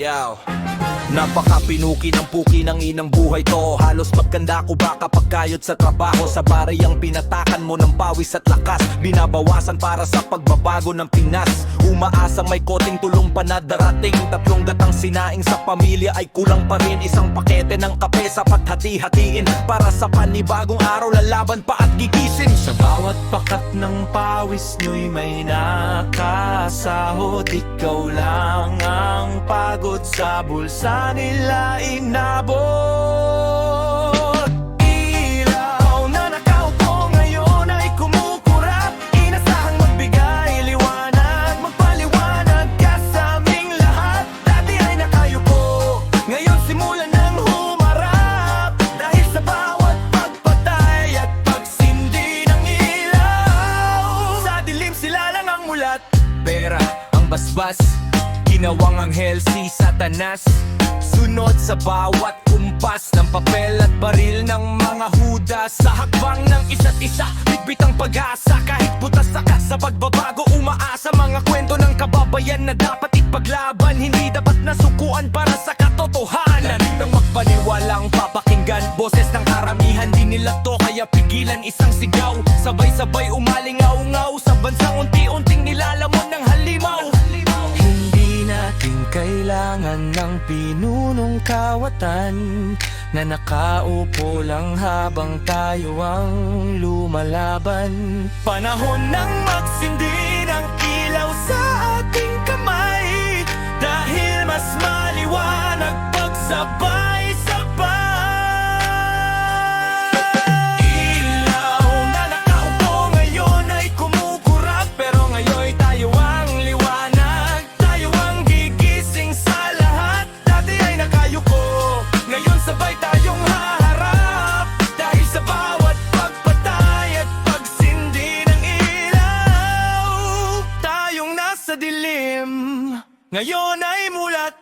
Yaw Napaka-pinuki ng puki ng inang buhay to. Halos magkanda ko ba kapag kayod sa trabaho? Sa baray ang pinatakan mo ng pawis at lakas. Binabawasan para sa pagbabago ng Pinas Umaasang may koting tulong pa na darating. Tatlong gatang sinaing sa pamilya ay kulang pa rin. Isang pakete ng kape sapat hati-hatiin Para sa panibagong araw lalaban pa at gigising. Sa bawat pakat ng pawis nyo'y may nakasahod Ikaw lang ang pagod sa bulsa nila inabot ang basbas Ginawang anghel si Satanas. Sunod sa bawat kumpas Ng papel at baril ng mga hudas Sa hakbang ng isa't isa Bitbit ang pag-asa. Kahit butas ka sa pagbabago Umaasa. Mga kwento ng kababayan Na dapat ipaglaban. Hindi dapat nasukuan para sa katotohanan. Nang magpaniwalang papakinggan. Boses ng karamihan Di nila to kaya pigilan. Isang sigaw Sabay-sabay umalingaw-ngaw. Sa bansang unti-unting nilalamon pinunong kawatan Na nakaupo lang habang tayo ang lumalaban. Panahon ng magsindi Ngayon ay mulat